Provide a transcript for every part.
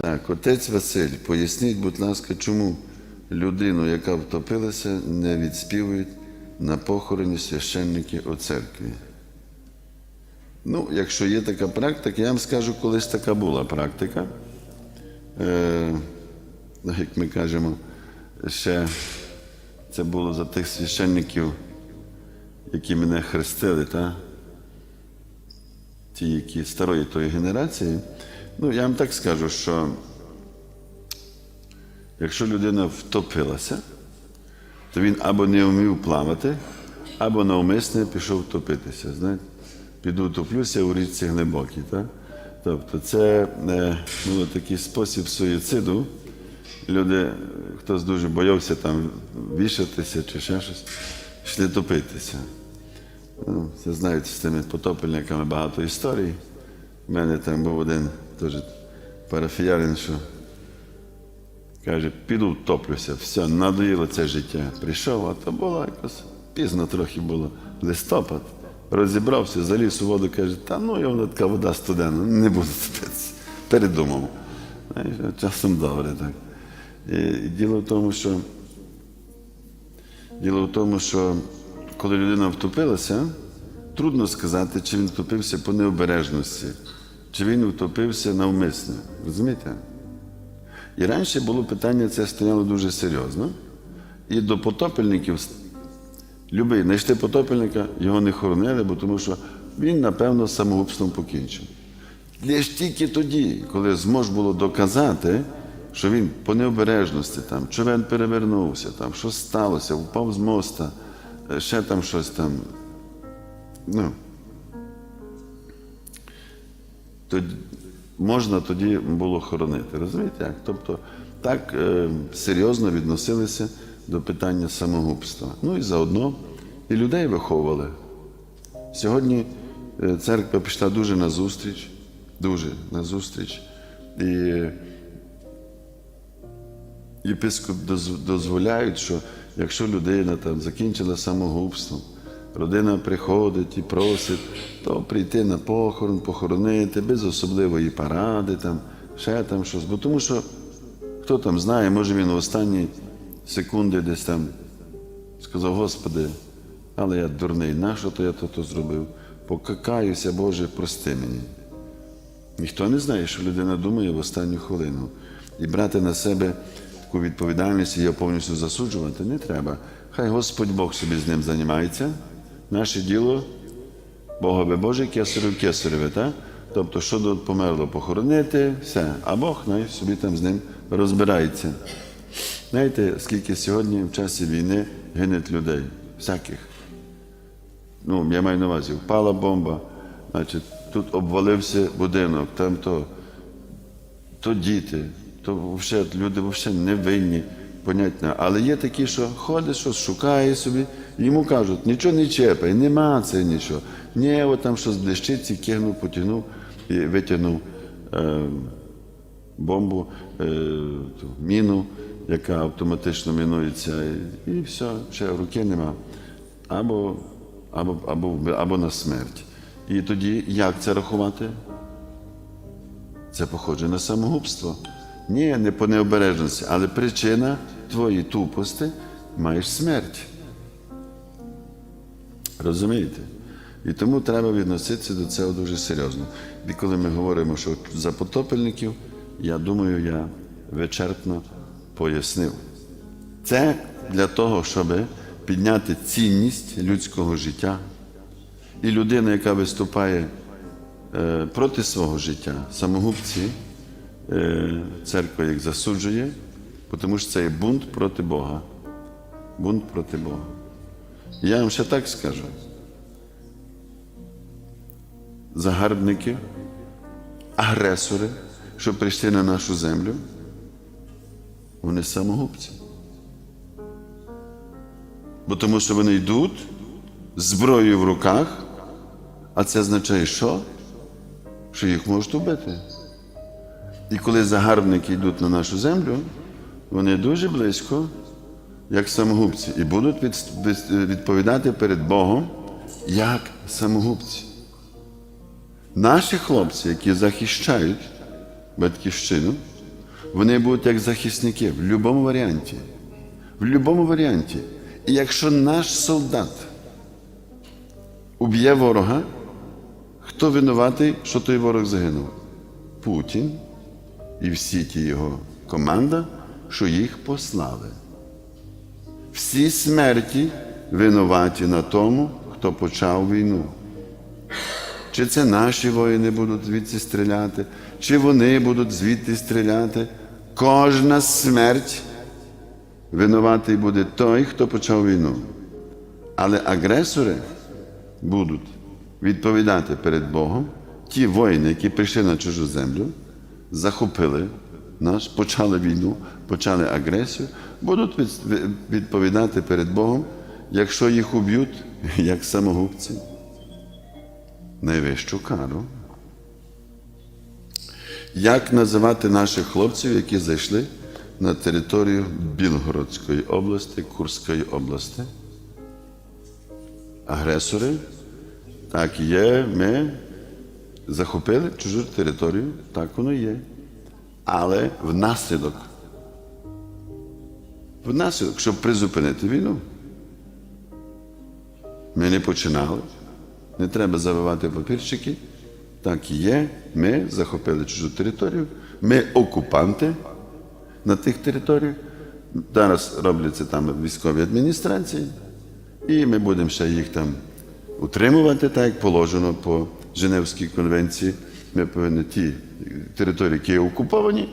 Так, отець Василь, поясніть, будь ласка, чому людину, яка втопилася, не відспівують на похороні священники у церкві? Ну, якщо є така практика, я вам скажу, колись така була практика. Е, ну, як ми кажемо, ще це було за тих священників, які мене хрестили, та? ті, які старої тої генерації. Ну, я вам так скажу, що якщо людина втопилася, то він або не вмів плавати, або навмисне пішов втопитися. Знаєте? Піду втоплюся у річці глибокій. Так? Тобто це е, був такий спосіб суїциду. Люди, хтось дуже боявся там вішатися чи ще щось, йшли топитися. Ну, це знають з тими потопельниками багато історій. У мене там був один теж парафіянин, що каже, піду втоплюся, все, надоїло це життя. Прийшов, а то було якось пізно трохи було, листопад. Розібрався, заліз у воду, каже, та ну і вона така вода студена, не буду топитися. Передумав. Часом добре так. І діло в тому, що Діло в тому, що коли людина втопилася, трудно сказати, чи він втопився по необережності, чи він втопився навмисно. Розумієте? І раніше було питання, це стояло дуже серйозно. І до потопельників, любий, знайшли потопельника, його не хоронили, бо тому що він, напевно, самогубством покінчив. Лише тільки тоді, коли змож було доказати, що він по необережності, там, човен перевернувся, там, що сталося, впав з моста, е, ще там щось там. Ну, тоді, можна тоді було хоронити. Розумієте? як? Тобто так е, серйозно відносилися до питання самогубства. Ну і заодно і людей виховували. Сьогодні е, церква пішла дуже на зустріч, дуже на зустріч. І єпископ дозволяють, що якщо людина там закінчила самогубством, родина приходить і просить, то прийти на похорон, похоронити без особливої паради, там, ще там щось. Бо тому що хто там знає, може він в останні секунди десь там сказав, Господи, але я дурний, нащо то я то, то зробив? Покакаюся, Боже, прости мені. Ніхто не знає, що людина думає в останню хвилину. І брати на себе таку відповідальність і її повністю засуджувати не треба. Хай Господь Бог собі з ним займається. Наше діло Богове Боже, кесарю кесареве, так? Тобто, що тут померло похоронити, все. А Бог най собі там з ним розбирається. Знаєте, скільки сьогодні в часі війни гинуть людей, всяких. Ну, я маю на увазі, впала бомба, значить, тут обвалився будинок, там то, то діти, то взагалі, люди взагалі не винні, понятно. Але є такі, що ходить, щось шукає собі, йому кажуть, нічого не чепай, нема це нічого. Ні, от там щось блищить, і кинув, потягнув і витягнув е, бомбу, е, ту міну, яка автоматично мінується, і, і все, ще руки нема. Або, або, або, або на смерть. І тоді як це рахувати? Це похоже на самогубство. Ні, не по необережності, але причина твоєї тупості маєш смерть. Розумієте? І тому треба відноситися до цього дуже серйозно. І коли ми говоримо, що за потопельників, я думаю, я вичерпно пояснив. Це для того, щоб підняти цінність людського життя. І людина, яка виступає е, проти свого життя, самогубці, е, церква їх засуджує, тому що це є бунт проти Бога. Бунт проти Бога. Я вам ще так скажу. Загарбники, агресори, що прийшли на нашу землю, вони самогубці. Бо тому що вони йдуть зброєю в руках, а це означає що? Що їх можуть убити. І коли загарбники йдуть на нашу землю, вони дуже близько, як самогубці, і будуть від- від- відповідати перед Богом як самогубці. Наші хлопці, які захищають батьківщину, вони будуть як захисники в будь-якому варіанті. В будь-якому варіанті. І якщо наш солдат уб'є ворога, хто винуватий, що той ворог загинув? Путін і всі ті його команда, що їх послали. Всі смерті винуваті на тому, хто почав війну. Чи це наші воїни будуть звідси стріляти, чи вони будуть звідти стріляти. Кожна смерть винуватий буде той, хто почав війну. Але агресори будуть відповідати перед Богом, ті воїни, які прийшли на чужу землю, захопили нас, почали війну, почали агресію, будуть відповідати перед Богом, якщо їх уб'ють, як самогубці найвищу кару. Як називати наших хлопців, які зайшли на територію Білгородської області, Курської області? Агресори? Так є, ми захопили чужу територію, так воно є. Але внаслідок, внаслідок, щоб призупинити війну. Ми не починали. Не треба завивати папірчики. Так і є. Ми захопили чужу територію. Ми окупанти на тих територіях. Зараз робляться там військові адміністрації, і ми будемо ще їх там утримувати, так як положено по Женевській конвенції. Ми повинні ті території, які окуповані,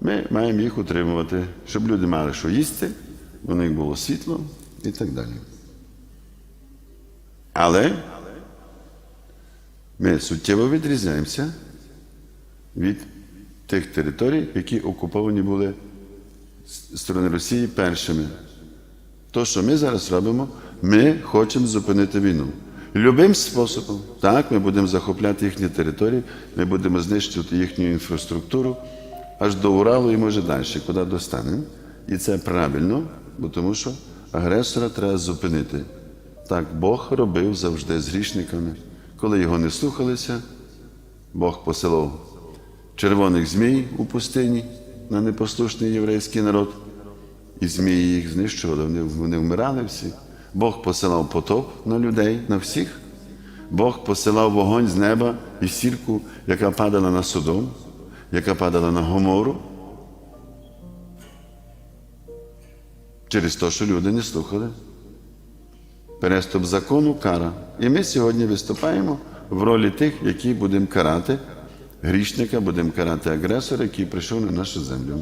ми маємо їх утримувати, щоб люди мали що їсти, у них було світло і так далі. Але ми суттєво відрізняємося від тих територій, які окуповані були з сторони Росії першими. То, що ми зараз робимо, ми хочемо зупинити війну. Любим способом, так, ми будемо захопляти їхні території, ми будемо знищувати їхню інфраструктуру аж до Уралу і може далі, куди достанемо. І це правильно, бо тому що агресора треба зупинити. Так Бог робив завжди з грішниками. Коли його не слухалися, Бог посилав червоних змій у пустині на непослушний єврейський народ, і змії їх знищували, вони, вмирали всі. Бог посилав потоп на людей, на всіх. Бог посилав вогонь з неба і сірку, яка падала на Содом, яка падала на Гомору. Через те, що люди не слухали. Переступ закону кара. І ми сьогодні виступаємо в ролі тих, які будемо карати грішника, будемо карати агресора, який прийшов на нашу землю.